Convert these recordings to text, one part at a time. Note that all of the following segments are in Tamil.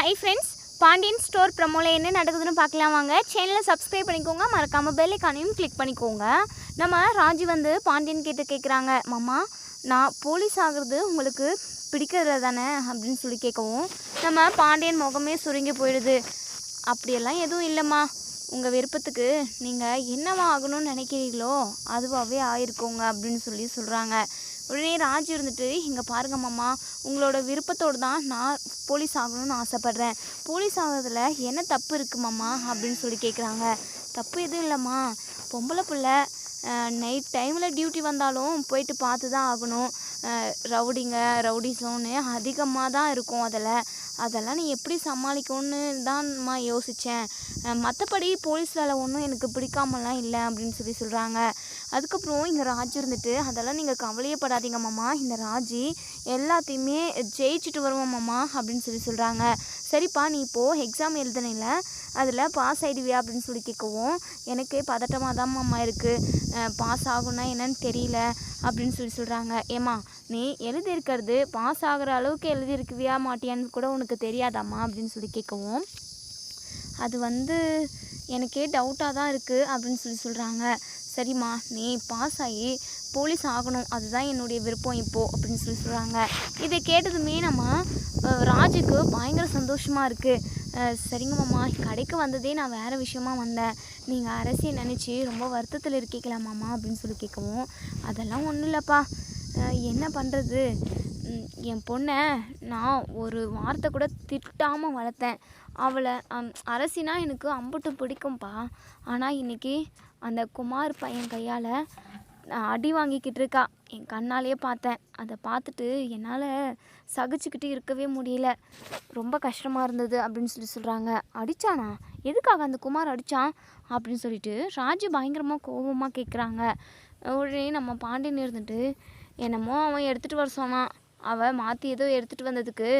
ஹை ஃப்ரெண்ட்ஸ் பாண்டியன் ஸ்டோர் ப்ரமோவில் என்ன நடக்குதுன்னு பார்க்கலாம் வாங்க. சேனலை சப்ஸ்கிரைப் பண்ணிக்கோங்க மறக்காமல் பெல்லைக்கானையும் கிளிக் பண்ணிக்கோங்க. நம்ம ராஜி வந்து பாண்டியன் கிட்ட கேட்குறாங்க மாமா நான் போலீஸ் ஆகிறது உங்களுக்கு பிடிக்கிறதுல தானே? அப்படின்னு சொல்லி கேட்கவும் நம்ம பாண்டியன் முகமே சுருங்கி போயிடுது. அப்படியெல்லாம் எதுவும் இல்லைம்மா. உங்கள் விருப்பத்துக்கு நீங்கள் என்னவா ஆகணும்னு நினைக்கிறீங்களோ அதுவாகவே ஆயிருக்கோங்க அப்படின்னு சொல்லி சொல்கிறாங்க உடனே ராஜ் இருந்துட்டு இங்கே பாருங்க மாமா உங்களோட விருப்பத்தோடு தான் நான் போலீஸ் ஆகணும்னு ஆசைப்பட்றேன். போலீஸ் ஆகிறதுல என்ன தப்பு இருக்குது மாமா? அப்படின்னு சொல்லி கேட்குறாங்க தப்பு எதுவும் இல்லைம்மா. பொம்பளை பிள்ளை நைட் டைமில் டியூட்டி வந்தாலும் போயிட்டு பார்த்து தான் ஆகணும். ரவுடிங்க ரவுடிசோன்னு அதிகமாக தான் இருக்கும் அதில். அதெல்லாம் நீ எப்படி சமாளிக்கணும்னு தான்மா யோசித்தேன் மற்றபடி போலீஸ் வேலை ஒன்றும் எனக்கு பிடிக்காமலாம் இல்லை அப்படின்னு சொல்லி சொல்கிறாங்க அதுக்கப்புறம் இங்கே ராஜ் இருந்துட்டு அதெல்லாம் நீங்கள் கவலையப்படாதீங்க மாமா. இந்த ராஜி எல்லாத்தையுமே ஜெயிச்சுட்டு வருவோம் மாமா அப்படின்னு சொல்லி சொல்கிறாங்க சரிப்பா நீ இப்போது எக்ஸாம் எழுதுனில அதில் பாஸ் ஆகிடுவியா அப்படின்னு சொல்லி கேட்கவும் எனக்கு பதட்டமாக தான் மாமா இருக்குது பாஸ் ஆகும்னா என்னன்னு தெரியல அப்படின்னு சொல்லி சொல்கிறாங்க ஏம்மா நீ எழுதியிருக்கிறது பாஸ் ஆகிற அளவுக்கு எழுதியிருக்குவியா மாட்டியான்னு கூட உனக்கு தெரியாதாம்மா அப்படின்னு சொல்லி கேட்கவும் அது வந்து எனக்கே டவுட்டாக தான் இருக்குது அப்படின்னு சொல்லி சொல்கிறாங்க சரிம்மா நீ பாஸ் ஆகி போலீஸ் ஆகணும் அதுதான் என்னுடைய விருப்பம் இப்போது அப்படின்னு சொல்லி சொல்கிறாங்க இதை கேட்டதுமே நம்ம ராஜுக்கு பயங்கர சந்தோஷமாக இருக்குது சரிங்க மாமா கடைக்கு வந்ததே நான் வேறு விஷயமா வந்தேன். நீங்கள் அரசியை நினச்சி ரொம்ப வருத்தத்தில் இருக்கீங்களா மாமா அப்படின்னு சொல்லி கேட்கவும் அதெல்லாம் ஒன்றும் இல்லைப்பா. என்ன பண்ணுறது என் பொண்ணை நான் ஒரு வார்த்தை கூட திட்டாமல் வளர்த்தேன். அவளை அம், அரசினா எனக்கு அம்புட்டு பிடிக்கும்ப்பா ஆனால் இன்னைக்கு அந்த குமார் பையன் கையால் அடி வாங்கிக்கிட்டு இருக்கா. என் கண்ணாலேயே பார்த்தேன். அதை பார்த்துட்டு என்னால் சகிச்சுக்கிட்டு இருக்கவே முடியல. ரொம்ப கஷ்டமாக இருந்தது அப்படின்னு சொல்லி சொல்கிறாங்க அடித்தானா எதுக்காக அந்த குமார் அடித்தான் அப்படின்னு சொல்லிட்டு ராஜு பயங்கரமாக கோபமாக கேட்குறாங்க உடனே நம்ம பாண்டியன் இருந்துட்டு என்னமோ அவன் எடுத்துகிட்டு வர சொன்னான். அவள் மாற்றி ஏதோ எடுத்துகிட்டு வந்ததுக்கு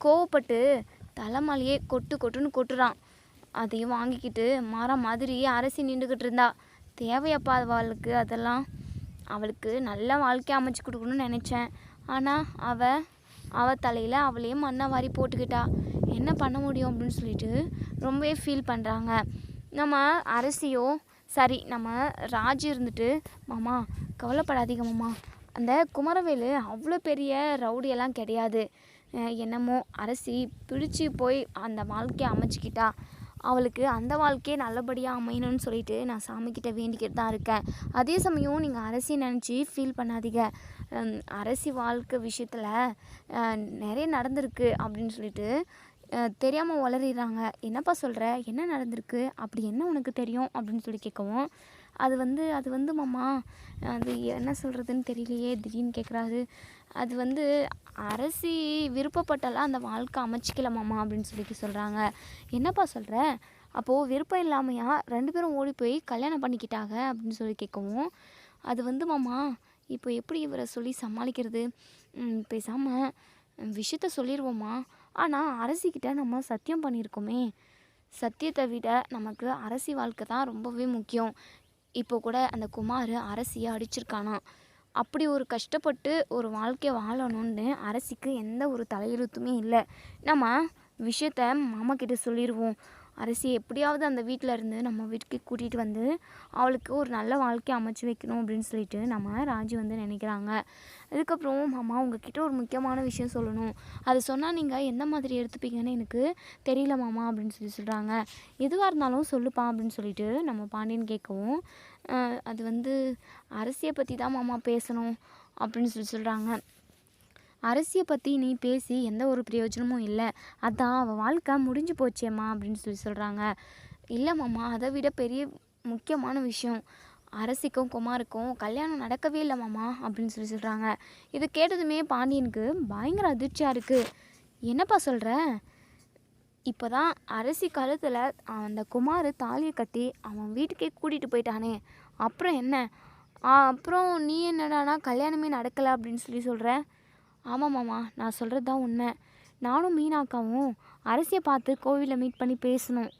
கோவப்பட்டு தலைமலையே கொட்டு கொட்டுன்னு கொட்டுறான். அதையும் வாங்கிக்கிட்டு மாறா மாதிரி அரசி நின்றுக்கிட்டு இருந்தா. தேவையப்பா அவளுக்கு அதெல்லாம். அவளுக்கு நல்ல வாழ்க்கை அமைச்சு கொடுக்கணும்னு நினச்சேன். ஆனால் அவள் அவள் தலையில் அவளையும் மண்ணை வாரி போட்டுக்கிட்டா. என்ன பண்ண முடியும் அப்படின்னு சொல்லிட்டு ரொம்பவே ஃபீல் பண்ணுறாங்க நம்ம அரசியோ சரி நம்ம ராஜு இருந்துட்டு மாமா கவலைப்படாதீங்க மாமா. அந்த குமரவேலு அவ்வளோ பெரிய ரவுடியெல்லாம் கிடையாது. என்னமோ அரசி பிடிச்சி போய் அந்த வாழ்க்கையை அமைச்சிக்கிட்டா. அவளுக்கு அந்த வாழ்க்கையே நல்லபடியாக அமையணும்னு சொல்லிட்டு நான் சாமிக்கிட்ட வேண்டிக்கிட்டு தான் இருக்கேன். அதே சமயம் நீங்கள் அரசியை நினச்சி ஃபீல் பண்ணாதீங்க. அரசி வாழ்க்கை விஷயத்தில் நிறைய நடந்திருக்கு அப்படின்னு சொல்லிட்டு தெரியாமல் வளரிடுறாங்க என்னப்பா சொல்கிற என்ன நடந்திருக்கு? அப்படி என்ன உனக்கு தெரியும்? அப்படின்னு சொல்லி கேட்கவும் அது வந்து அது வந்து மாமா அது என்ன சொல்கிறதுன்னு தெரியலையே திடீர்னு கேட்குறாரு அது வந்து அரசி விருப்பப்பட்டாலாம் அந்த வாழ்க்கை அமைச்சிக்கல மாமா அப்படின்னு சொல்லி சொல்கிறாங்க என்னப்பா சொல்கிற அப்போது விருப்பம் இல்லாமையா ரெண்டு பேரும் ஓடி போய் கல்யாணம் பண்ணிக்கிட்டாங்க அப்படின்னு சொல்லி கேட்கவும் அது வந்து மாமா இப்போ எப்படி இவரை சொல்லி சமாளிக்கிறது? பேசாமல் விஷயத்த சொல்லிடுவோமா ஆனால் அரசிக்கிட்ட நம்ம சத்தியம் பண்ணியிருக்கோமே சத்தியத்தை விட நமக்கு அரசி வாழ்க்கை தான் ரொம்பவே முக்கியம். இப்போ கூட அந்த குமார் அரசியை அடிச்சிருக்கானா? அப்படி ஒரு கஷ்டப்பட்டு ஒரு வாழ்க்கையை வாழணும்னு அரசிக்கு எந்த ஒரு தலையெழுத்துமே இல்லை. நம்ம விஷயத்த மாமா கிட்ட சொல்லிடுவோம் அரசி எப்படியாவது அந்த வீட்டில் இருந்து நம்ம வீட்டுக்கு கூட்டிகிட்டு வந்து அவளுக்கு ஒரு நல்ல வாழ்க்கை அமைச்சு வைக்கணும் அப்படின்னு சொல்லிட்டு நம்ம ராஜி வந்து நினைக்கிறாங்க. அதுக்கப்புறம் மாமா உங்ககிட்ட ஒரு முக்கியமான விஷயம் சொல்லணும். அது சொன்னால் நீங்கள் எந்த மாதிரி எடுத்துப்பீங்கன்னு எனக்கு தெரியல மாமா அப்படின்னு சொல்லி சொல்கிறாங்க எதுவாக இருந்தாலும் சொல்லுப்பா அப்படின்னு சொல்லிட்டு நம்ம பாண்டியன் கேட்கவும் அது வந்து அரசியை பற்றி தான் மாமா பேசணும் அப்படின்னு சொல்லி சொல்கிறாங்க அரசியை பற்றி நீ பேசி எந்த ஒரு பிரயோஜனமும் இல்லை. அதான் அவள் வாழ்க்கை முடிஞ்சு போச்சேம்மா அப்படின்னு சொல்லி சொல்கிறாங்க இல்லை மாமா அதை விட பெரிய முக்கியமான விஷயம் அரசிக்கும் குமாருக்கும் கல்யாணம் நடக்கவே இல்லை மாமா அப்படின்னு சொல்லி சொல்கிறாங்க இது கேட்டதுமே பாண்டியனுக்கு பயங்கர அதிர்ச்சியாக இருக்குது என்னப்பா சொல்கிற இப்போ தான் அரசி கழுத்தில் அந்த குமார் தாலியை கட்டி அவன் வீட்டுக்கே கூட்டிகிட்டு போயிட்டானே. அப்புறம் என்ன? அப்புறம் நீ என்னடானா கல்யாணமே நடக்கலை அப்படின்னு சொல்லி சொல்கிற ஆமாம் மாமா நான் சொல்கிறது தான் உண்மை. நானும் மீனாக்காவும் அரசியை பார்த்து கோவிலில் மீட் பண்ணி பேசணும்.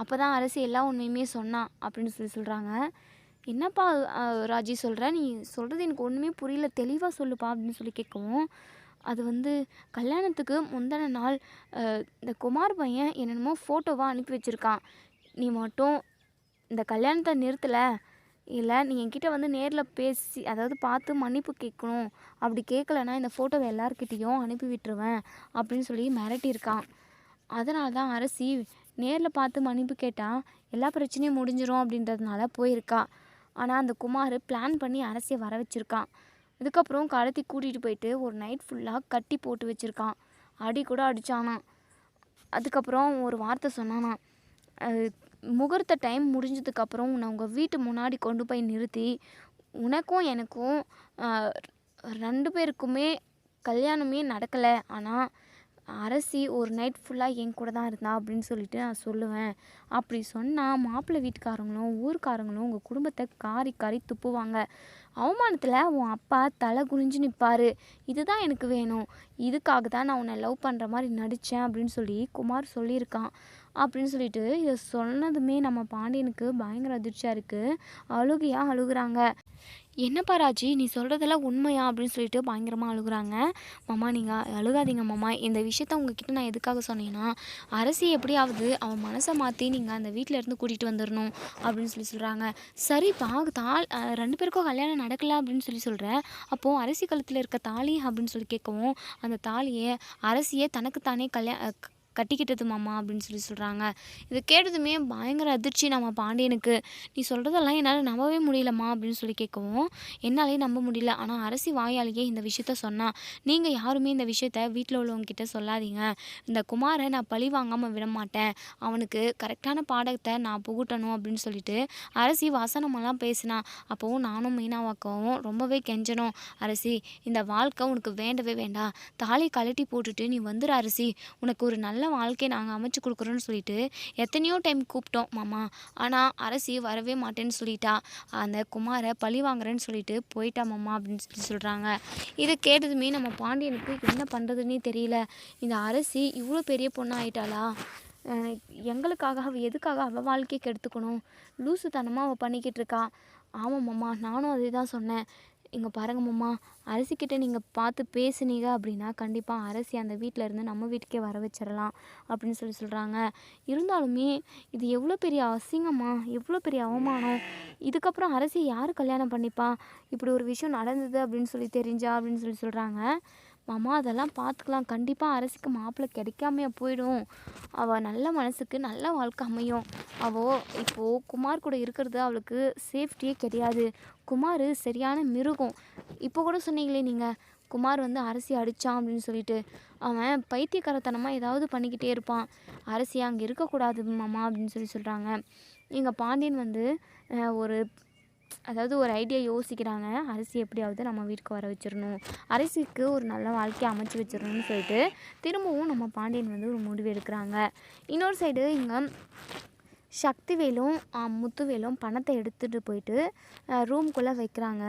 அப்போ தான் அரசி எல்லா உண்மையுமே சொன்னான் அப்படின்னு சொல்லி சொல்கிறாங்க என்னப்பா ராஜி சொல்கிற நீ சொல்கிறது எனக்கு ஒன்றுமே புரியல. தெளிவாக சொல்லுப்பா அப்படின்னு சொல்லி கேட்கவும் அது வந்து கல்யாணத்துக்கு முந்தின நாள் இந்த குமார் பையன் என்னென்னமோ ஃபோட்டோவாக அனுப்பி வச்சுருக்கான். நீ மட்டும் இந்த கல்யாணத்தை நிறுத்தலை. இல்லை நீ என்கிட்ட வந்து நேரில் பேசி அதாவது பார்த்து மன்னிப்பு கேட்கணும். அப்படி கேட்கலன்னா இந்த ஃபோட்டோவை எல்லாருக்கிட்டேயும் அனுப்பி விட்டுருவேன் அப்படின்னு சொல்லி மிரட்டியிருக்கான். அதனால தான் அரசி நேரில் பார்த்து மன்னிப்பு கேட்டால் எல்லா பிரச்சனையும் முடிஞ்சிடும் அப்படின்றதுனால போயிருக்கா. ஆனால் அந்த குமார் பிளான் பண்ணி அரசியை வர வச்சுருக்கான். இதுக்கப்புறம் கடத்தி கூட்டிகிட்டு போயிட்டு ஒரு நைட் ஃபுல்லாக கட்டி போட்டு வச்சுருக்கான். அடி கூட அடித்தானான் அதுக்கப்புறம் ஒரு வார்த்தை சொன்னானான் முகூர்த்த டைம் முடிஞ்சதுக்கப்புறம் உன்னை உங்கள் வீட்டு முன்னாடி கொண்டு போய் நிறுத்தி உனக்கும் எனக்கும் ரெண்டு பேருக்குமே கல்யாணமே நடக்கலை. ஆனால் அரசி ஒரு நைட் ஃபுல்லாக என் கூட தான் இருந்தா அப்படின்னு சொல்லிட்டு நான் சொல்லுவேன். அப்படி சொன்னால் மாப்பிள்ளை வீட்டுக்காரங்களும் ஊர்க்காரங்களும் உங்கள் குடும்பத்தை காரி காரி துப்புவாங்க. அவமானத்தில் உன் அப்பா தலை குனிஞ்சு நிற்பார் இதுதான் எனக்கு வேணும். இதுக்காக தான் நான் உன்னை லவ் பண்ணுற மாதிரி நடித்தேன் அப்படின்னு சொல்லி குமார் சொல்லியிருக்கான். அப்படின்னு சொல்லிட்டு இதை சொன்னதுமே நம்ம பாண்டியனுக்கு பயங்கர அதிர்ச்சியாக இருக்குது அழுகையாக அழுகுறாங்க. என்னப்பா ராஜி நீ சொல்கிறதெல்லாம் உண்மையா? அப்படின்னு சொல்லிட்டு பயங்கரமாக அழுகுறாங்க. மாமா நீங்கள் அழுகாதீங்க மாமா. இந்த விஷயத்த உங்ககிட்ட நான் எதுக்காக சொன்னேன்னா அரசி எப்படியாவது அவன் மனசை மாற்றி நீங்கள் அந்த வீட்டில் இருந்து கூட்டிகிட்டு வந்துடணும் அப்படின்னு சொல்லி சொல்கிறாங்க சரிப்பா தாள் ரெண்டு பேருக்கும் கல்யாணம் நடக்கல அப்படின்னு சொல்லி சொல்கிறேன் அப்போது அரசி கழுத்தில் இருக்க தாலி அப்படின்னு சொல்லி கேட்கவும் அந்த தாலியை அரசியே தனக்குத்தானே கல்யாண கட்டிக்கிட்டது மாமா அப்படின்னு சொல்லி சொல்கிறாங்க இதை கேட்டதுமே பயங்கர அதிர்ச்சி. நம்ம பாண்டியனுக்கு நீ சொல்கிறதெல்லாம் என்னால் நம்பவே முடியலம்மா அப்படின்னு சொல்லி கேட்கவும் என்னாலே நம்ப முடியல. ஆனால் அரசி வாயாலேயே இந்த விஷயத்த சொன்னான் நீங்கள் யாருமே இந்த விஷயத்த வீட்டில் உள்ளவங்கக்கிட்ட சொல்லாதீங்க. இந்த குமாரை நான் பழி வாங்காமல் விட மாட்டேன் அவனுக்கு கரெக்டான பாடத்தை நான் புகுட்டணும் அப்படின்னு சொல்லிட்டு அரசி வசனமெல்லாம் பேசினா அப்போவும் நானும் மீனாவாக்கவும் ரொம்பவே கெஞ்சணும் அரசி இந்த வாழ்க்கை உனக்கு வேண்டவே வேண்டாம். தாலி கழட்டி போட்டுட்டு நீ வந்துடு அரசி. உனக்கு ஒரு நல்ல வாழ்க்கையை நாங்கள் அமைச்சு கொடுக்குறோன்னு சொல்லிட்டு எத்தனையோ டைம் கூப்பிட்டோம் மாமா. ஆனால் அரசி வரவே மாட்டேன்னு சொல்லிட்டா. அந்த குமாரை பழி வாங்குறேன்னு சொல்லிட்டு போயிட்டா மாமா அப்படின்னு சொல்லி சொல்கிறாங்க இதை கேட்டதுமே நம்ம பாண்டியனுக்கு என்ன பண்ணுறதுன்னே தெரியல. இந்த அரசி இவ்வளோ பெரிய பொண்ணு ஆயிட்டாளா எங்களுக்காக அவள் எதுக்காக அவள் வாழ்க்கைக்கு எடுத்துக்கணும்? லூசுத்தனமாக அவள் பண்ணிக்கிட்டு இருக்கா? ஆமாம் மாமா. நானும் அதே தான் சொன்னேன். இங்கே பாருங்க மாமா அரசிக்கிட்ட நீங்கள் பார்த்து பேசுனீங்க அப்படின்னா கண்டிப்பாக அரசி அந்த வீட்டில் இருந்து நம்ம வீட்டுக்கே வர வச்சிடலாம் அப்படின்னு சொல்லி சொல்கிறாங்க இருந்தாலுமே இது எவ்வளோ பெரிய அசிங்கம்மா எவ்வளோ பெரிய அவமானம். இதுக்கப்புறம் அரசி யார் கல்யாணம் பண்ணிப்பா? இப்படி ஒரு விஷயம் நடந்தது அப்படின்னு சொல்லி தெரிஞ்சா அப்படின்னு சொல்லி சொல்கிறாங்க மாமா அதெல்லாம் பார்த்துக்கலாம் கண்டிப்பாக அரசிக்கு மாப்பிள்ளை கிடைக்காமையே போயிடும். அவள் நல்ல மனசுக்கு நல்ல வாழ்க்கை அமையும். அவள் இப்போது குமார் கூட இருக்கிறது அவளுக்கு சேஃப்டியே கிடையாது. குமார் சரியான மிருகம். இப்போ கூட சொன்னீங்களே நீங்கள் குமார் வந்து அரசி அடித்தான் அப்படின்னு சொல்லிட்டு. அவன் பைத்தியக்காரத்தனமாக ஏதாவது பண்ணிக்கிட்டே இருப்பான். அரசி அங்கே இருக்கக்கூடாது மாமா அப்படின்னு சொல்லி சொல்கிறாங்க எங்கள் பாண்டியன் வந்து ஒரு அதாவது ஒரு ஐடியா யோசிக்கிறாங்க. அரிசி எப்படியாவது நம்ம வீட்டுக்கு வர வச்சிடணும். அரிசிக்கு ஒரு நல்ல வாழ்க்கையை அமைச்சு வச்சிடணும்னு சொல்லிட்டு திரும்பவும் நம்ம பாண்டியன் வந்து ஒரு முடிவு எடுக்கிறாங்க. இன்னொரு சைடு இங்கே சக்திவேலும் முத்துவேலும் பணத்தை எடுத்துகிட்டு போயிட்டு ரூம்குள்ளே வைக்கிறாங்க.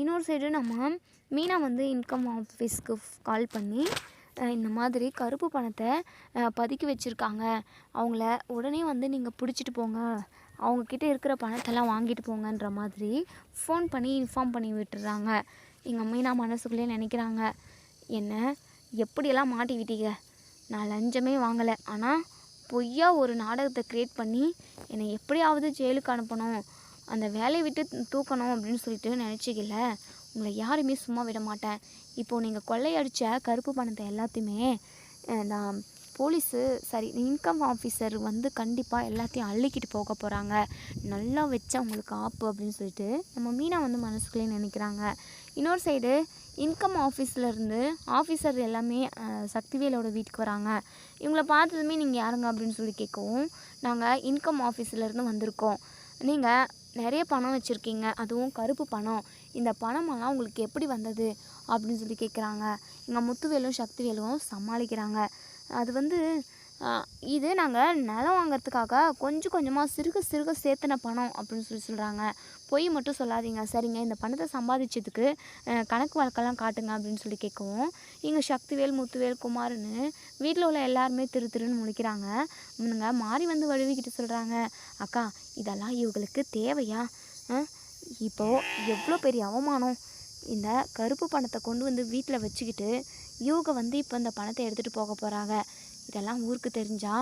இன்னொரு சைடு நம்ம மீனா வந்து இன்கம் ஆஃபீஸ்க்கு கால் பண்ணி இந்த மாதிரி கருப்பு பணத்தை பதுக்கி வச்சுருக்காங்க. அவங்கள உடனே வந்து நீங்கள் பிடிச்சிட்டு போங்க. அவங்கக்கிட்ட இருக்கிற பணத்தெல்லாம் வாங்கிட்டு போங்கன்ற மாதிரி ஃபோன் பண்ணி இன்ஃபார்ம் பண்ணி விட்டுறாங்க. எங்கள் மீனா மனசுக்குள்ளேயே நினைக்கிறாங்க. என்ன? எப்படியெல்லாம் மாட்டி விட்டீங்க? நான் லஞ்சமே வாங்கலை. ஆனால் பொய்யா ஒரு நாடகத்தை க்ரியேட் பண்ணி என்னை எப்படியாவது ஜெயிலுக்கு அனுப்பணும். அந்த வேலையை விட்டு தூக்கணும் அப்படின்னு சொல்லிட்டு நினச்சிக்கல. உங்களை யாருமே சும்மா விட மாட்டேன். இப்போது நீங்கள் கொள்ளையடித்த கருப்பு பணத்தை எல்லாத்தையுமே நான் போலீஸு சரி இன்கம் ஆஃபீஸர் வந்து கண்டிப்பாக எல்லாத்தையும் அள்ளிக்கிட்டு போக போகிறாங்க நல்லா வச்சு அவங்களுக்கு ஆப்பு அப்படின்னு சொல்லிட்டு நம்ம மீனா வந்து மனசுக்குள்ளே நினைக்கிறாங்க. இன்னொரு சைடு இன்கம் ஆஃபீஸ்லேருந்து ஆஃபீஸர் எல்லாமே சக்திவேலோட வீட்டுக்கு வராங்க. இவங்கள பார்த்ததுமே நீங்கள் யாருங்க அப்படின்னு சொல்லி கேட்கவும் நாங்கள் இன்கம் ஆஃபீஸ்லேருந்து வந்திருக்கோம். நீங்கள் நிறைய பணம் வச்சுருக்கீங்க. அதுவும் கருப்பு பணம். இந்த பணமெல்லாம் உங்களுக்கு எப்படி வந்தது? அப்படின்னு சொல்லி கேட்குறாங்க எங்கள் முத்துவேலும் சக்திவேலும் சமாளிக்கிறாங்க. அது வந்து இது நாங்கள் நிலம் வாங்குறதுக்காக கொஞ்சம் கொஞ்சமாக சிறுக சிறுக சேர்த்துன பணம் அப்படின்னு சொல்லி சொல்கிறாங்க பொய் மட்டும் சொல்லாதீங்க. சரிங்க இந்த பணத்தை சம்பாதிச்சதுக்கு கணக்கு வழக்கெல்லாம் காட்டுங்க அப்படின்னு சொல்லி கேட்கவும் இங்கே சக்திவேல் முத்துவேல் குமார்னு வீட்டில் உள்ள எல்லாருமே திரு திருன்னு முழிக்கிறாங்க. இவனுங்க மாறி வந்து வழுவிக்கிட்டு சொல்கிறாங்க அக்கா இதெல்லாம் இவங்களுக்கு தேவையா? இப்போது இப்போ எவ்வளோ பெரிய அவமானம். இந்த கருப்பு பணத்தை கொண்டு வந்து வீட்டில் வச்சுக்கிட்டு இவங்க வந்து இப்போ இந்த பணத்தை எடுத்துகிட்டு போக போகிறாங்க இதெல்லாம் ஊருக்கு தெரிஞ்சா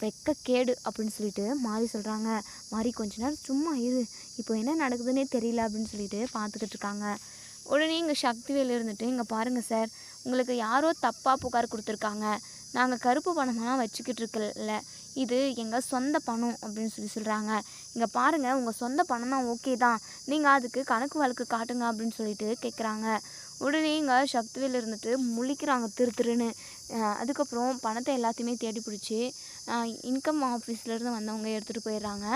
வெக்க கேடு அப்படின்னு சொல்லிட்டு மாறி சொல்கிறாங்க மாறி கொஞ்ச நேரம் சும்மா இரு. இப்போ என்ன நடக்குதுன்னே தெரியல அப்படின்னு சொல்லிட்டு பார்த்துக்கிட்டு இருக்காங்க. உடனே இங்கே சக்திவேல் இருந்துட்டு இங்கே பாருங்கள் சார். உங்களுக்கு யாரோ தப்பாக புகார் கொடுத்துருக்காங்க. நாங்கள் கருப்பு பணமெல்லாம் வச்சுக்கிட்டு இருக்கல இது எங்கள் சொந்த பணம் அப்படின்னு சொல்லி சொல்கிறாங்க இங்கே பாருங்கள் உங்கள் சொந்த பணம் தான் ஓகே தான். நீங்கள் அதுக்கு கணக்கு வழக்கு காட்டுங்க அப்படின்னு சொல்லிட்டு கேட்குறாங்க உடனே இங்கே சக்திவேல் இருந்துட்டு முழிக்கிறாங்க திரு திருன்னு. அதுக்கப்புறம் பணத்தை எல்லாத்தையுமே தேடி பிடிச்சி இன்கம் ஆஃபீஸ்லேருந்து வந்தவங்க எடுத்துகிட்டு போயிடுறாங்க.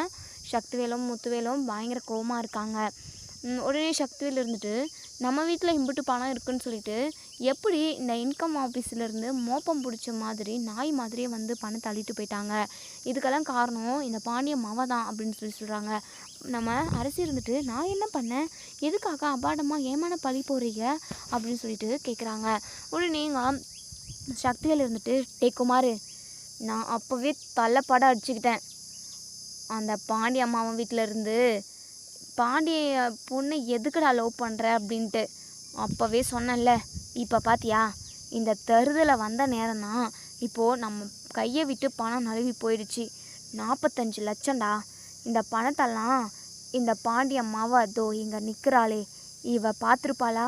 சக்திவேலும் முத்துவேலும் பயங்கர கோவமாக இருக்காங்க. உடனே சக்திவேல் இருந்துட்டு நம்ம வீட்டில் இம்புட்டு பணம் இருக்குன்னு சொல்லிட்டு எப்படி இந்த இன்கம் ஆஃபீஸ்லேருந்து மோப்பம் பிடிச்ச மாதிரி நாய் மாதிரியே வந்து பணத்தை அள்ளிட்டு போயிட்டாங்க. இதுக்கெல்லாம் காரணம் இந்த பாண்டிய மாவ தான் அப்படின்னு சொல்லி சொல்கிறாங்க நம்ம அரசி இருந்துட்டு நான் என்ன பண்ணேன்? எதுக்காக அபாடமாக ஏமான பழி போகிறீங்க அப்படின்னு சொல்லிட்டு கேட்குறாங்க உடனே நீங்கள் சக்திகள் இருந்துட்டு டே குமார் நான் அப்போவே தள்ளைப்பட அடிச்சுக்கிட்டேன். அந்த பாண்டி அம்மாவன் வீட்டில் இருந்து பாண்டிய பொண்ணு எதுக்குடா லவ் பண்ணுற அப்படின்ட்டு அப்போவே சொன்னேன்ல. இப்போ பாத்தியா இந்த தருதலை வந்த நேரம் தான் இப்போது நம்ம கையை விட்டு பணம் நழுவி போயிடுச்சு. நாற்பத்தஞ்சு லட்சம்டா. இந்த பணத்தெல்லாம் இந்த பாண்டியம்மாவை அதோ இங்கே நிற்கிறாளே இவ பார்த்துருப்பாளா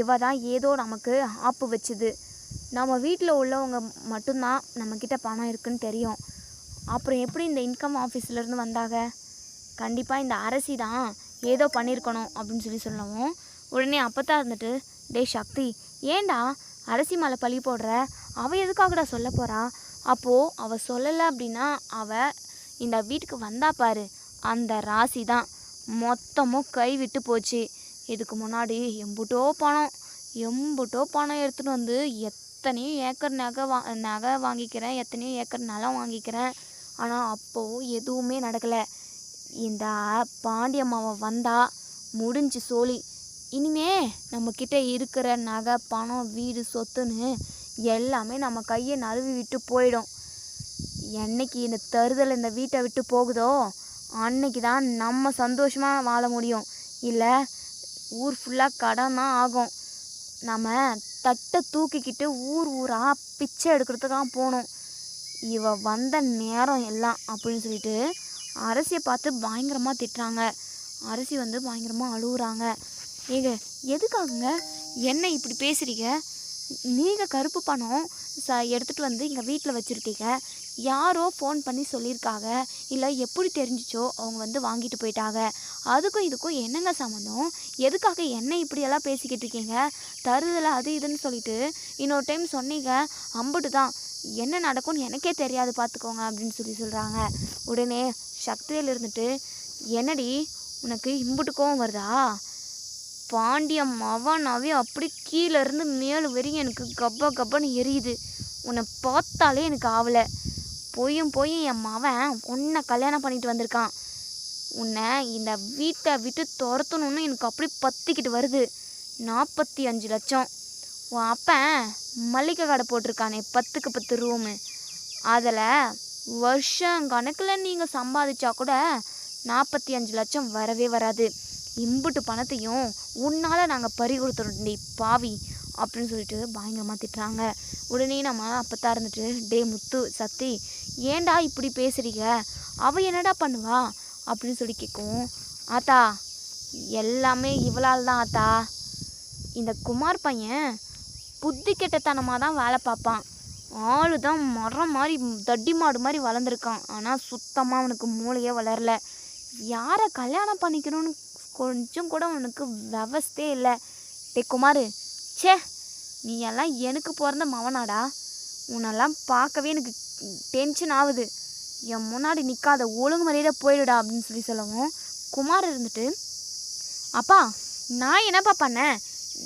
இவ தான் ஏதோ நமக்கு ஆப்பு வச்சுது. நம்ம வீட்டில் உள்ளவங்க மட்டும்தான் நம்மக்கிட்ட பணம் இருக்குன்னு தெரியும். அப்புறம் எப்படி இந்த இன்கம் ஆஃபீஸ்லேருந்து வந்தாங்க? கண்டிப்பாக இந்த அரசி தான் ஏதோ பண்ணியிருக்கணும் அப்படின்னு சொல்லி சொல்லவும் உடனே அப்போ தான் இருந்துட்டு டேய் சக்தி ஏண்டா அரசி மேலே பழி போடுற? அவள் எதுக்காகடா சொல்ல போகிறா அப்போது அவள் சொல்லலை அப்படின்னா அவள் இந்த வீட்டுக்கு வந்தா பாரு அந்த ராசி தான். மொத்தமும் கை விட்டு போச்சு. இதுக்கு முன்னாடி எம்புட்டோ பணம் எம்புட்டோ பணம் எடுத்துகிட்டு வந்து எத்தனையோ ஏக்கர் நகை வா நகை வாங்கிக்கிறேன் எத்தனையோ ஏக்கர் நிலம் வாங்கிக்கிறேன். ஆனால் அப்போது எதுவுமே நடக்கலை. இந்த பாண்டியம்மாவை வந்தால் முடிஞ்சு சோழி. இனிமே நம்மக்கிட்ட இருக்கிற நகை பணம் வீடு சொத்துன்னு எல்லாமே நம்ம கையை நழுவி விட்டு போயிடும். என்னைக்கு இந்த தருதல் இந்த வீட்டை விட்டு போகுதோ அன்னைக்கு தான் நம்ம சந்தோஷமாக வாழ முடியும். இல்லை ஊர் ஃபுல்லாக கடன் தான் ஆகும். நம்ம தட்டை தூக்கிக்கிட்டு ஊர் ஊராக பிச்சை எடுக்கிறதுக்காக போகணும். இவ வந்த நேரம் எல்லாம் அப்படின்னு சொல்லிட்டு அரசியை பார்த்து பயங்கரமாக திட்டுறாங்க. அரசி வந்து பயங்கரமாக அழுகுறாங்க. ஏங்க எதுக்காகங்க என்ன இப்படி பேசுகிறீங்க நீங்கள் கருப்பு பணம் ச எடுத்துகிட்டு வந்து எங்கள் வீட்டில் வச்சுருக்கீங்க. யாரோ ஃபோன் பண்ணி சொல்லியிருக்காங்க இல்லை எப்படி தெரிஞ்சிச்சோ அவங்க வந்து வாங்கிட்டு போயிட்டாங்க. அதுக்கும் இதுக்கும் என்னங்க சம்மந்தம் எதுக்காக என்ன இப்படியெல்லாம் பேசிக்கிட்டு இருக்கீங்க? தருதலை அது இதுன்னு சொல்லிட்டு இன்னொரு டைம் சொன்னீங்க. அம்புட்டு தான். என்ன நடக்கும்னு எனக்கே தெரியாது பார்த்துக்கோங்க அப்படின்னு சொல்லி சொல்கிறாங்க உடனே சக்தியில் இருந்துட்டு என்னடி உனக்கு இம்புட்டுக்கும் வருதா? பாண்டியம் மவானாவே அப்படி கீழே இருந்து மேலே வரையும் எனக்கு கப்ப கப்பன்னு எரியுது. உன்னை பார்த்தாலே எனக்கு ஆவலை. போயும் போய் என் மவன் உன்னை கல்யாணம் பண்ணிட்டு வந்திருக்கான். உன்னை இந்த வீட்டை விட்டு துரத்தணும்னு எனக்கு அப்படி பத்திக்கிட்டு வருது. நாற்பத்தி அஞ்சு லட்சம். உன் அப்பன் மளிகை கடை போட்டிருக்கானே பத்துக்கு பத்து ரூமு அதில் வருஷம் கணக்கில் நீங்கள் சம்பாதிச்சா கூட நாற்பத்தி அஞ்சு லட்சம் வரவே வராது. இம்புட்டு பணத்தையும் உன்னால் நாங்கள் பறி கொடுத்துருண்டி பாவி அப்படின்னு சொல்லிட்டு பயங்கரமாக திட்டுறாங்க. உடனே நம்ம அப்பத்தான் இருந்துட்டு டே முத்து சத்தி ஏண்டா இப்படி பேசுகிறீங்க அவள் என்னடா பண்ணுவா? அப்படின்னு சொல்லி கேட்கும் ஆத்தா எல்லாமே இவளால் தான் ஆத்தா. இந்த குமார் பையன் புத்தி கெட்டத்தனமாக தான் வேலை பார்ப்பான். ஆளு தான் மரம் மாதிரி தட்டி மாடு மாதிரி வளர்ந்துருக்கான். ஆனால் சுத்தமாக அவனுக்கு மூளையே வளரல. யாரை கல்யாணம் பண்ணிக்கணும்னு கொஞ்சம் கூட உனக்கு விவஸ்தே இல்லை. டே குமார் ச்சே நீ எல்லாம் எனக்கு பிறந்த மவனாடா. உன்னெல்லாம் பார்க்கவே எனக்கு டென்ஷன் ஆகுது. என் முன்னாடி நிற்காத ஒழுங்கு மரியாதை போயிடுடா அப்படின்னு சொல்லி சொல்லவும் குமார் இருந்துட்டு அப்பா நான் என்னப்பா பண்ணேன்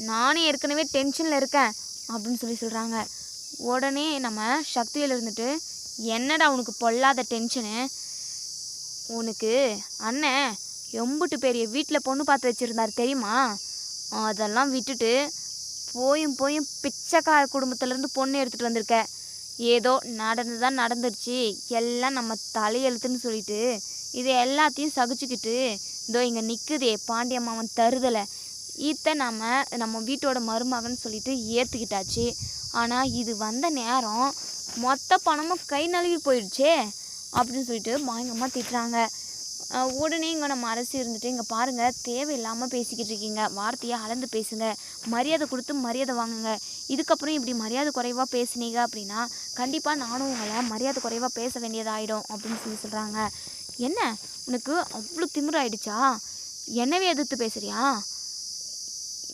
நானே ஏற்கனவே டென்ஷனில் இருக்கேன் அப்படின்னு சொல்லி சொல்கிறாங்க உடனே நம்ம சக்தியில் இருந்துட்டு என்னடா உனக்கு பொல்லாத டென்ஷனு உனக்கு அண்ணன் எம்புட்டு பெரிய வீட்டில் பொண்ணு பார்த்து வச்சுருந்தார் தெரியுமா? அதெல்லாம் விட்டுட்டு போயும் போயும் பிச்சைக்கார குடும்பத்துலேருந்து பொண்ணு எடுத்துகிட்டு வந்திருக்க. ஏதோ நடந்து தான் நடந்துருச்சு. எல்லாம் நம்ம தலையெழுத்துன்னு சொல்லிட்டு இது எல்லாத்தையும் சகிச்சுக்கிட்டு இதோ இங்கே நிற்குதே பாண்டியம்மாவன் தருதலை. ஈத்தை நம்ம நம்ம வீட்டோட மருமகன்னு சொல்லிட்டு ஏற்றுக்கிட்டாச்சு ஆனால் இது வந்த நேரம் மொத்த பணமும் கை நழுவி போயிடுச்சே அப்படின்னு சொல்லிட்டு பயங்கரமாக திட்டுறாங்க. உடனே இங்கே நம்ம அரசு இருந்துட்டு இங்கே பாருங்கள் தேவையில்லாமல் பேசிக்கிட்டு இருக்கீங்க. வார்த்தையை அளந்து பேசுங்க. மரியாதை கொடுத்து மரியாதை வாங்குங்க. இதுக்கப்புறம் இப்படி மரியாதை குறைவாக பேசுனீங்க அப்படின்னா கண்டிப்பாக நானும் உங்களை மரியாதை குறைவாக பேச வேண்டியதாகிடும் அப்படின்னு சொல்லி சொல்கிறாங்க என்ன? உனக்கு அவ்வளோ திமிராயிடுச்சா என்னவே எதிர்த்து பேசுகிறியா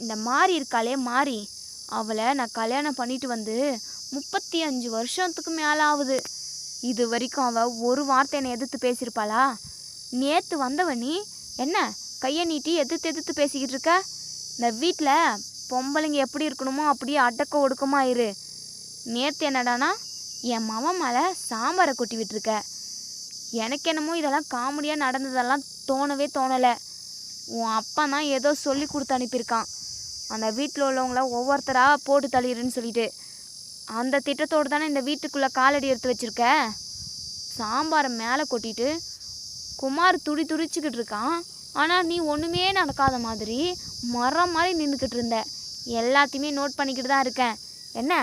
இந்த மாறி இருக்காளே மாறி. அவளை நான் கல்யாணம் பண்ணிட்டு வந்து முப்பத்தி அஞ்சு வருஷத்துக்கு மேலே ஆகுது இது வரைக்கும் அவள் ஒரு வார்த்தை என்னை எதிர்த்து பேசியிருப்பாளா? நேற்று வந்தவன் நீ? என்ன கையை நீட்டி எதிர்த்து எதிர்த்து பேசிக்கிட்டு இருக்க? இந்த வீட்டில் பொம்பளைங்க எப்படி இருக்கணுமோ அப்படியே அடக்க ஒடுக்கமாக இரு நேற்று என்னடானா என் மவன் மேலே சாம்பாரை கொட்டி விட்டுருக்க. எனக்கு என்னமோ இதெல்லாம் காமெடியாக நடந்ததெல்லாம் தோணவே தோணலை. உன் அப்பா தான் ஏதோ சொல்லி கொடுத்து அனுப்பியிருக்கான். அந்த வீட்டில் உள்ளவங்கள ஒவ்வொருத்தராக போட்டு தள்ளிடுன்னு சொல்லிட்டு. அந்த திட்டத்தோடு தானே இந்த வீட்டுக்குள்ளே காலடி எடுத்து வச்சுருக்க? சாம்பாரை மேலே கொட்டிட்டு குமார் துடி துடிச்சுக்கிட்டு இருக்கான். ஆனால் நீ ஒன்றுமே நடக்காத மாதிரி மரம் மாதிரி நின்றுக்கிட்டு இருந்த. எல்லாத்தையுமே நோட் பண்ணிக்கிட்டு தான் இருக்கேன். என்ன?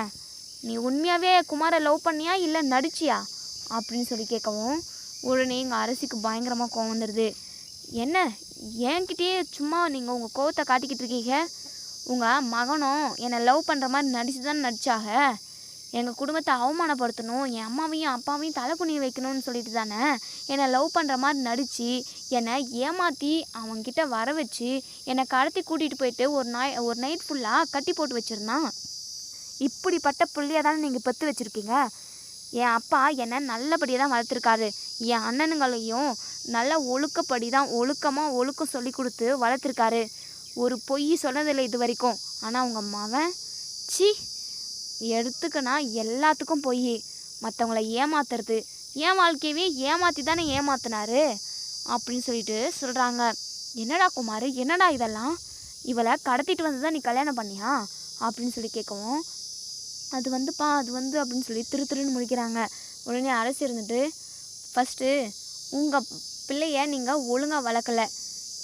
நீ உண்மையாகவே குமாரை லவ் பண்ணியா இல்லை நடிச்சியா? அப்படின்னு சொல்லி கேட்கவும் உடனே எங்கள் அரசிக்கு பயங்கரமாக கோவம் வந்துடுது என்ன? என்கிட்டயே சும்மா நீங்கள் உங்கள் கோவத்தை காட்டிக்கிட்டு இருக்கீங்க? உங்கள் மகனும் என்னை லவ் பண்ணுற மாதிரி நடிச்சு தான் நடிச்சாக? எங்கள் குடும்பத்தை அவமானப்படுத்தணும் என் அம்மாவையும் அப்பாவையும் தலை குனிய வைக்கணும்னு சொல்லிட்டு தானே என்னை லவ் பண்ணுற மாதிரி நடித்து என்னை ஏமாற்றி அவங்கக்கிட்ட வர வச்சு என்னை கடத்தி கூட்டிகிட்டு போயிட்டு ஒரு நாய் ஒரு நைட் ஃபுல்லாக கட்டி போட்டு வச்சுருந்தான். இப்படிப்பட்ட புள்ளைய தானே நீங்கள் பெற்று வச்சுருக்கீங்க? என் அப்பா என்னை நல்லபடியாக தான் வளர்த்துருக்காரு. என் அண்ணனுங்களையும் நல்ல ஒழுக்கப்படி தான் ஒழுக்கமாக ஒழுக்கம் சொல்லி கொடுத்து வளர்த்துருக்காரு. ஒரு பொய் சொன்னதில்லை இது வரைக்கும். ஆனால் உங்கள் மவன் சி எடுத்துக்கனா எல்லாத்துக்கும் போய். மற்றவங்கள ஏமாத்துறது. என் வாழ்க்கையவே ஏமாற்றி தானே ஏமாத்தினாரு. அப்படின்னு சொல்லிட்டு சொல்கிறாங்க என்னடா குமார் என்னடா இதெல்லாம்? இவளை கடத்திட்டு வந்து தான் நீ கல்யாணம் பண்ணியா? அப்படின்னு சொல்லி கேட்கவும் அது வந்துப்பா அது வந்து அப்படின்னு சொல்லி திரு திருன்னு முடிக்கிறாங்க உடனே அரசு இருந்துட்டு ஃபஸ்ட்டு உங்கள் பிள்ளைய நீங்கள் ஒழுங்காக வளர்க்கல.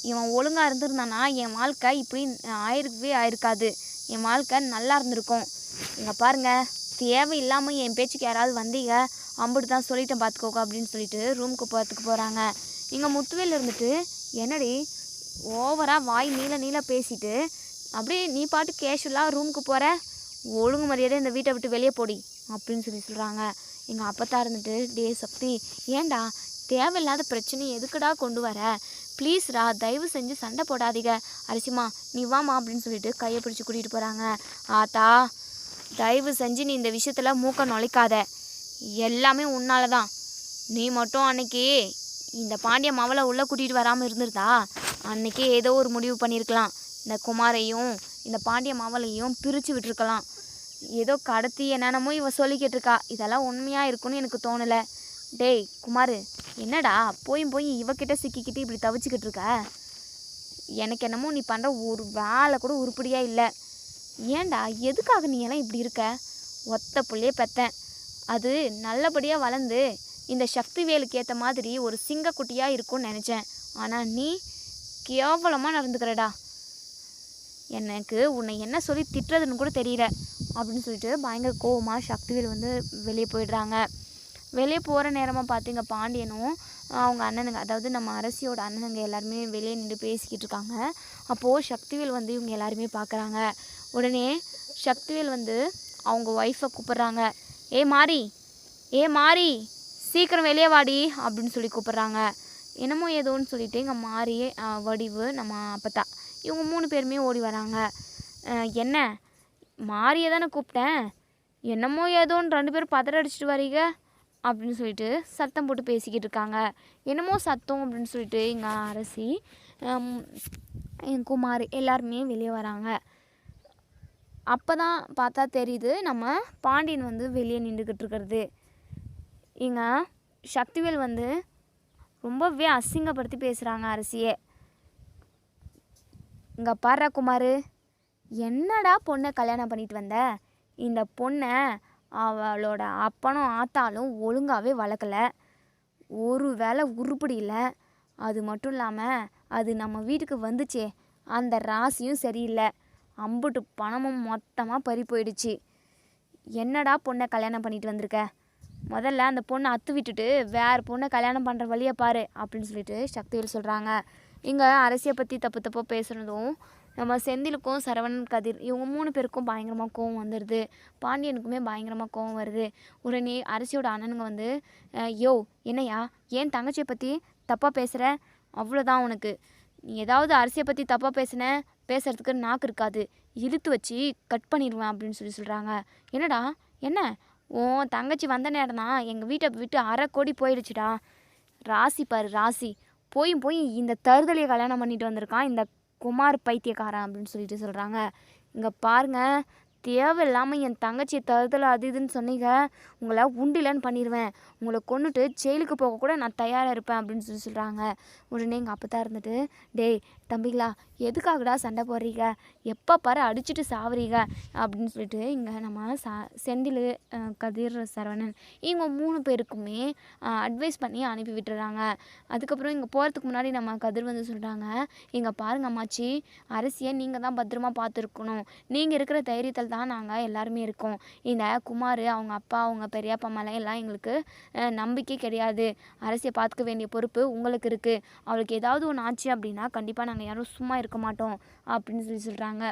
இவன் ஒழுங்காக இருந்திருந்தானா? என் வாழ்க்கை இப்படி ஆயிருக்கவே ஆயிருக்காது. என் வாழ்க்கை நல்லா இருந்திருக்கும். இங்கே பாருங்க தேவையில்லாமல் என் பேச்சுக்கு யாராவது வந்தீங்க அம்புட்டு தான் சொல்லிட்டேன் பார்த்துக்கோங்க அப்படின்னு சொல்லிட்டு ரூமுக்கு போகிறதுக்கு போகிறாங்க இங்கே முத்துவேல் இருந்துட்டு என்னடி ஓவராக வாய் நீள நீள பேசிட்டு அப்படியே நீ பாட்டு கேஷுவலாக ரூமுக்கு போகிற ஒழுங்கு மரியாதை இந்த வீட்டை விட்டு வெளியே போடி அப்படின்னு சொல்லி சொல்கிறாங்க எங்கள் அப்பத்தா இருந்துட்டு டே சக்தி ஏன்டா தேவையில்லாத பிரச்சனை எதுக்குடா கொண்டு வர? ப்ளீஸ்ரா தயவு செஞ்சு சண்டை போடாதீங்க. அரிசிமா நீ வாமா அப்படின்னு சொல்லிட்டு கையை பிடிச்சி கூட்டிகிட்டு போகிறாங்க ஆத்தா தயவு செஞ்சு நீ இந்த விஷயத்தில் மூக்க நுழைக்காத. எல்லாமே உன்னால தான் நீ மட்டும் அன்னைக்கு இந்த பாண்டிய மவளை உள்ளே கூட்டிகிட்டு வராமல் இருந்திருந்தா அன்னைக்கே ஏதோ ஒரு முடிவு பண்ணியிருக்கலாம் இந்த குமாரையும் இந்த பாண்டிய மவளையும் பிரித்து விட்டுருக்கலாம். ஏதோ கடத்தி என்னென்னமோ இவ சொல்லிக்கிட்டு இருக்கா. இதெல்லாம் உண்மையாக இருக்கும்னு எனக்கு தோணலை. டேய் குமார் என்னடா? போய் போய் இவக்கிட்ட சிக்கிக்கிட்டு இப்படி தவிச்சிக்கிட்டு இருக்க? எனக்கு என்னமோ நீ பண்ணுற ஒரு வேலை கூட உருப்படியாக இல்லை. ஏன்டா எதுக்காக நீ எல்லாம் இப்படி இருக்க? ஒத்த புள்ளையே பெத்தேன். அது நல்லபடியாக வளர்ந்து இந்த சக்தி வேலுக்கு ஏற்ற மாதிரி ஒரு சிங்கக்குட்டியாக இருக்கும்னு நினச்சேன். ஆனால் நீ கேவலமாக நடந்துக்கிறடா. எனக்கு உன்னை என்ன சொல்லி திட்டுறதுன்னு கூட தெரியல அப்படின்னு சொல்லிட்டு பயங்கர கோவமாக சக்திவேல் வந்து வெளியே போயிடுறாங்க. வெளியே போகிற நேரமாக பார்த்தீங்க பாண்டியனும் அவங்க அண்ணனுங்க அதாவது நம்ம அரசியோட அண்ணனுங்க எல்லாருமே வெளியே நின்று பேசிக்கிட்டு இருக்காங்க. அப்போது சக்திவேல் வந்து இவங்க எல்லாருமே பார்க்குறாங்க உடனே சக்திவேல் வந்து அவங்க ஒய்ஃபை கூப்பிட்றாங்க. ஏ மாறி ஏ மாறி சீக்கிரம் வெளியே வாடி அப்படின்னு சொல்லி கூப்பிட்றாங்க. என்னமோ ஏதோன்னு சொல்லிட்டு இங்கே மாறி வடிவு நம்ம அப்பத்தா இவங்க மூணு பேருமே ஓடி வராங்க. என்ன? மாறியை தானே கூப்பிட்டேன்? என்னமோ ஏதோன்னு ரெண்டு பேரும் பதற அடிச்சிட்டு வரீங்க? அப்படின்னு சொல்லிட்டு சத்தம் போட்டு பேசிக்கிட்டு இருக்காங்க. என்னமோ சத்தம் அப்படின்னு சொல்லிட்டு எங்கள் அரசி என் குமார் எல்லாருமே வெளியே வராங்க. அப்போ தான் பார்த்தா தெரியுது நம்ம பாண்டியன் வந்து வெளியே நின்றுக்கிட்டு இருக்கிறது. எங்கள் சக்திவேல் வந்து ரொம்பவே அசிங்கப்படுத்தி பேசுகிறாங்க அரசியே. இங்கே பாரு குமார் என்னடா பொண்ணை கல்யாணம் பண்ணிட்டு வந்த? இந்த பொண்ணை அவளோட அப்பனும் ஆத்தாலும் ஒழுங்காகவே வளர்க்கல. ஒரு வேளை உருப்படி இல்லை. அது மட்டும் இல்லாமல் அது நம்ம வீட்டுக்கு வந்துச்சே. அந்த ராசியும் சரியில்லை. அம்புட்டு பணமும் மொத்தமாக பறி போயிடுச்சு. என்னடா பொண்ணை கல்யாணம் பண்ணிட்டு வந்திருக்க? முதல்ல அந்த பொண்ணை அத்து விட்டுட்டு வேறு பொண்ணை கல்யாணம் பண்ணுற வழியை பாரு அப்படின்னு சொல்லிட்டு சக்திவேல் சொல்கிறாங்க இங்கே அரசியை பற்றி தப்பு தப்பாக பேசுனதும் நம்ம செந்திலுக்கும் சரவணன் கதிர் இவங்க மூணு பேருக்கும் பயங்கரமாக கோவம் வந்துடுது பாண்டியனுக்குமே பயங்கரமாக கோவம் வருது. உடனே அரிசியோட அண்ணனுங்க வந்து யோ என்னையா ஏன் தங்கச்சியை பற்றி தப்பாக பேசுகிற அவ்வளோதான் உனக்கு. நீ ஏதாவது அரிசியை பற்றி தப்பாக பேசின பேசுறதுக்கு நாக்கு இருக்காது. இழுத்து வச்சு கட் பண்ணிடுவேன் அப்படின்னு சொல்லி சொல்கிறாங்க என்னடா? என்ன? உன் தங்கச்சி வந்த நேரம் தான் எங்கள் வீட்டை விட்டு அரை கோடி போயிடுச்சுடா ராசி பாரு ராசி. போய் போய் இந்த தருதலையை கல்யாணம் பண்ணிட்டு வந்திருக்கான். இந்த குமார் பைத்தியக்காரன் அப்படின்னு சொல்லிட்டு சொல்கிறாங்க இங்கே பாருங்கள் தேவையில்லாமல் என் தங்கச்சியை தருதல் அது இதுன்னு சொன்னீங்க. உங்களை உண்டிலன்னு பண்ணிடுவேன் உங்களை கொண்டுட்டு ஜெயிலுக்கு போக கூட நான் தயாராக இருப்பேன் அப்படின்னு சொல்லி சொல்கிறாங்க உடனே எங்கள் அப்போ தான் இருந்துட்டு டேய் தம்பிங்களா எதுக்காகடா சண்டை போடுறீங்க? எப்போ பாரு அடிச்சுட்டு சாவுறீங்க. அப்படின்னு சொல்லிட்டு இங்கே நம்ம சா செந்தில் கதிர் சரவணன் இவங்க மூணு பேருக்குமே அட்வைஸ் பண்ணி அனுப்பி விட்டுறாங்க. அதுக்கப்புறம் இங்கே போகிறதுக்கு முன்னாடி நம்ம கதிர் வந்து சொல்கிறாங்க இங்கே பாருங்க அம்மாச்சி அரசியை நீங்கள் தான் பத்திரமா பார்த்துருக்கணும். நீங்கள் இருக்கிற தைரியத்தில் தான் நாங்கள் எல்லாருமே இருக்கோம். இந்த குமார் அவங்க அப்பா அவங்க பெரியப்பா மேலே எல்லாம் எங்களுக்கு நம்பிக்கை கிடையாது. அரசியை பார்த்துக்க வேண்டிய பொறுப்பு உங்களுக்கு இருக்குது அவளுக்கு ஏதாவது ஒன்று ஆச்சு அப்படின்னா கண்டிப்பாக நாங்கள் யாரும் சும்மா இருக்க மாட்டோம் அப்படின்னு சொல்லி சொல்கிறாங்க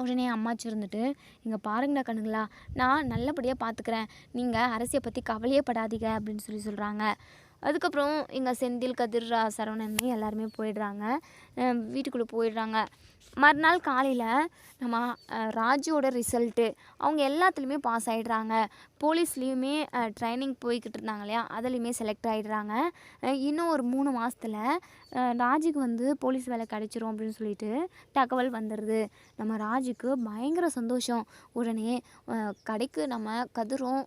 உடனே அம்மாச்சி இருந்துட்டு இங்கே பாருங்கடா கண்ணுங்களா நான் நல்லபடியாக பார்த்துக்கிறேன் நீங்கள் அரசியை பற்றி கவலையே படாதீங்க அப்படின்னு சொல்லி சொல்கிறாங்க அதுக்கப்புறம் இங்கே செந்தில் கதிர் சரவணன் எல்லாருமே போயிடுறாங்க. வீட்டுக்குள்ளே போயிடுறாங்க. மறுநாள் காலையில் நம்ம ராஜுவோட ரிசல்ட்டு அவங்க எல்லாத்துலேயுமே பாஸ் ஆகிடுறாங்க போலீஸ்லேயுமே ட்ரைனிங் போய்கிட்டு இருந்தாங்க இல்லையா? அதுலேயுமே செலக்ட் ஆகிடுறாங்க இன்னும் ஒரு மூணு மாதத்தில் ராஜுக்கு வந்து போலீஸ் வேலை கிடச்சிரும் அப்படின்னு சொல்லிட்டு தகவல் வந்துடுது நம்ம ராஜுக்கு பயங்கர சந்தோஷம். உடனே கடைக்கு நம்ம கதிரும்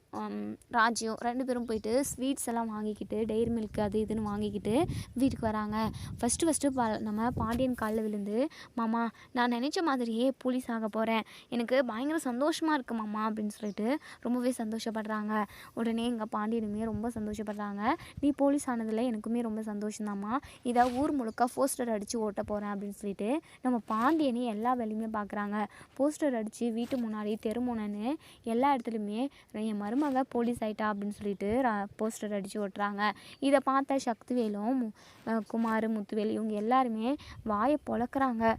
ராஜியும் ராஜும் ரெண்டு பேரும் போயிட்டு ஸ்வீட்ஸ் எல்லாம் வாங்கிக்கிட்டு டெய்ரி மில்க் அது இதுன்னு வாங்கிக்கிட்டு வீட்டுக்கு வராங்க. ஃபஸ்ட்டு ஃபஸ்ட்டு பா நம்ம பாண்டியன் காலில் விழுந்து மாமா நான் நினச்ச மாதிரியே போலீஸ் ஆக போகிறேன் எனக்கு பயங்கர சந்தோஷமாக இருக்குது மாமா அப்படின்னு சொல்லிட்டு ரொம்பவே சந்தோஷப்படுறாங்க. உடனே எங்கள் பாண்டியனுமே ரொம்ப சந்தோஷப்படுறாங்க. நீ போலீஸ் ஆனதில் எனக்குமே ரொம்ப சந்தோஷம்தாம்மா. இதை ஊர் முழுக்க போஸ்டர் அடித்து ஓட்ட போகிறேன் அப்படின்னு சொல்லிட்டு நம்ம பாண்டியனே எல்லா வேலையுமே பார்க்குறாங்க போஸ்டர் அடித்து வீட்டு முன்னாடி தெருமுனன்னு எல்லா இடத்துலையுமே என் மருமக போலீஸ் ஆயிட்டா அப்படின்னு சொல்லிட்டு போஸ்டர் அடித்து ஓட்டுறாங்க. இதை பார்த்த சக்திவேலும் மு- குமார் முத்துவேல் இவங்க எல்லாருமே வாயை பொழக்கிறாங்க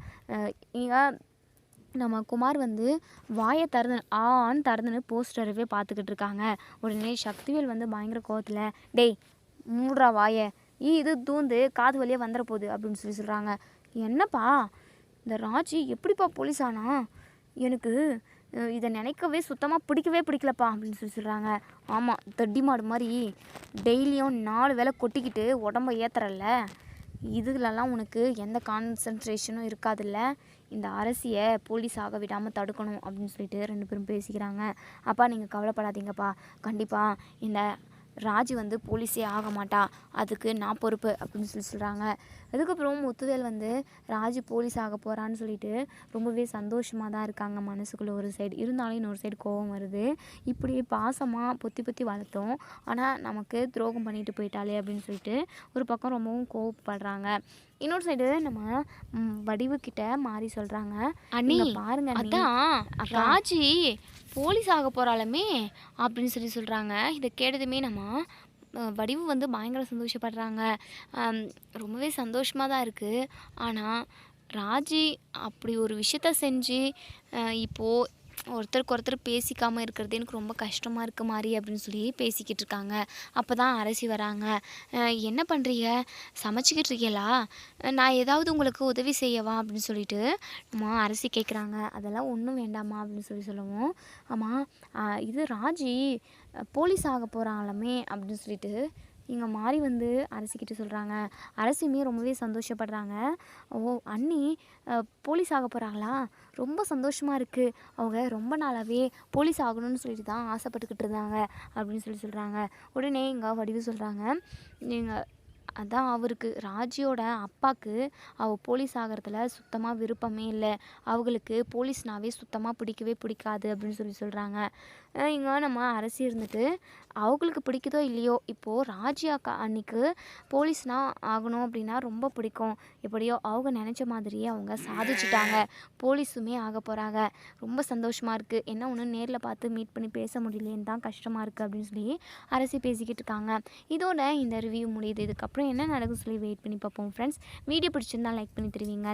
இங்கே நம்ம குமார் வந்து வாயை திறந்து ஆன்னு திறந்துன்னு போஸ்டரவே பார்த்துக்கிட்டு இருக்காங்க. உடனே சக்திவேல் வந்து பயங்கர கோவத்தில் டேய் மூடுறா வாயை. ஈ இது தூந்து காது வழியாக வந்துட போகுது அப்படின்னு சொல்லி சொல்கிறாங்க என்னப்பா? இந்த ராஜி எப்படிப்பா போலீஸ் ஆனா? எனக்கு இதை நினைக்கவே சுத்தமாக பிடிக்கவே பிடிக்கலப்பா அப்படின்னு சொல்லி சொல்கிறாங்க ஆமாம் தட்டி மாடு மாதிரி டெய்லியும் நாலு வேளை கொட்டிக்கிட்டு உடம்ப ஏத்துறல்ல. இதுலலாம் உனக்கு எந்த கான்சன்ட்ரேஷனும் இருக்காதுல்ல. இந்த அரசியை போலீஸ் ஆக விடாமல் தடுக்கணும் அப்படின்னு சொல்லிட்டு ரெண்டு பேரும் பேசிக்கிறாங்க. அப்பா நீங்கள் கவலைப்படாதீங்கப்பா. கண்டிப்பாக இந்த ராஜி வந்து போலீஸே ஆக மாட்டா. அதுக்கு நான் பொறுப்பு அப்படின்னு சொல்லி சொல்கிறாங்க அதுக்கப்புறம் முத்துவேல் வந்து ராஜி போலீஸ் ஆக போகிறான்னு சொல்லிட்டு ரொம்பவே சந்தோஷமாக தான் இருக்காங்க மனசுக்குள்ளே ஒரு சைடு இருந்தாலும் இன்னொரு சைடு கோவம் வருது. இப்படி பாசமாக பொத்தி பொத்தி வளர்த்தோம். ஆனால் நமக்கு துரோகம் பண்ணிட்டு போயிட்டாலே அப்படின்னு சொல்லிட்டு ஒரு பக்கம் ரொம்பவும் கோவப்படுறாங்க. இன்னொரு சைடு நம்ம ம், வடிவு கிட்ட மாறி சொல்கிறாங்க அண்ணி, "இங்க பாருங்க அண்ணி." அதான் ராஜி போலீஸ் ஆக போகிறாளுமே அப்படின்னு சொல்லி சொல்கிறாங்க இதை கேட்டதுமே நம்ம வடிவு வந்து பயங்கர சந்தோஷப்படுறாங்க. ரொம்பவே சந்தோஷமாக தான் இருக்குது ஆனால் ராஜி அப்படி ஒரு விஷயத்த செஞ்சு இப்போது ஒருத்தருக்கு ஒருத்தர் பேசிக்காமல் இருக்கிறது எனக்கு ரொம்ப கஷ்டமாக இருக்க மாதிரி அப்படின்னு சொல்லி பேசிக்கிட்டு இருக்காங்க. அப்போ தான் அரசி வராங்க. என்ன பண்ணுறீங்க சமைச்சிக்கிட்டு இருக்கீங்களா? நான் ஏதாவது உங்களுக்கு உதவி செய்யவா அப்படின்னு சொல்லிட்டு அம்மா அரசி கேட்குறாங்க அதெல்லாம் ஒன்றும் வேண்டாம்மா அப்படின்னு சொல்லி சொல்லுவோம். ஆமாம் இது ராஜி போலீஸ் ஆக போகிறாங்களாமே அப்படின்னு சொல்லிட்டு இங்கே மாறி வந்து அரசிக்கிட்ட சொல்கிறாங்க அரசியுமே ரொம்பவே சந்தோஷப்படுறாங்க. ஓ அண்ணி போலீஸ் ஆக போகிறாங்களா ரொம்ப சந்தோஷமாக இருக்குது அவங்க ரொம்ப நாளாகவே போலீஸ் ஆகணும்னு சொல்லிட்டு தான் ஆசைப்பட்டுக்கிட்டு இருந்தாங்க அப்படின்னு சொல்லி சொல்கிறாங்க உடனே இங்கே வடிவு சொல்கிறாங்க நீங்கள் அதான் அவருக்கு ராஜியோட அப்பாவுக்கு அவள் போலீஸ் ஆகிறதுல சுத்தமாக விருப்பமே இல்லை. அவங்களுக்கு போலீஸ்னாவே சுத்தமாக பிடிக்கவே பிடிக்காது அப்படின்னு சொல்லி சொல்கிறாங்க இங்கே நம்ம அரசி இருந்துட்டு அவங்களுக்கு பிடிக்குதோ இல்லையோ இப்போது ராஜி அக்கா அன்னைக்கு போலீஸ்னா ஆகணும் அப்படின்னா ரொம்ப பிடிக்கும். எப்படியோ அவங்க நினச்ச மாதிரியே அவங்க சாதிச்சிட்டாங்க. போலீஸுமே ஆக போகிறாங்க ரொம்ப சந்தோஷமாக இருக்குது என்ன ஒன்று நேரில் பார்த்து மீட் பண்ணி பேச முடியலேன்னு தான் கஷ்டமாக இருக்குது அப்படின்னு சொல்லி அரசி பேசிக்கிட்டு இருக்காங்க. இதோட இந்த ரிவ்யூ முடியுது. இதுக்கப்புறம் என்ன நடக்கும் சொல்லி வெயிட் பண்ணி பார்ப்போம் ஃப்ரெண்ட்ஸ் வீடியோ பிடிச்சிருந்தா லைக் பண்ணி தருவீங்க.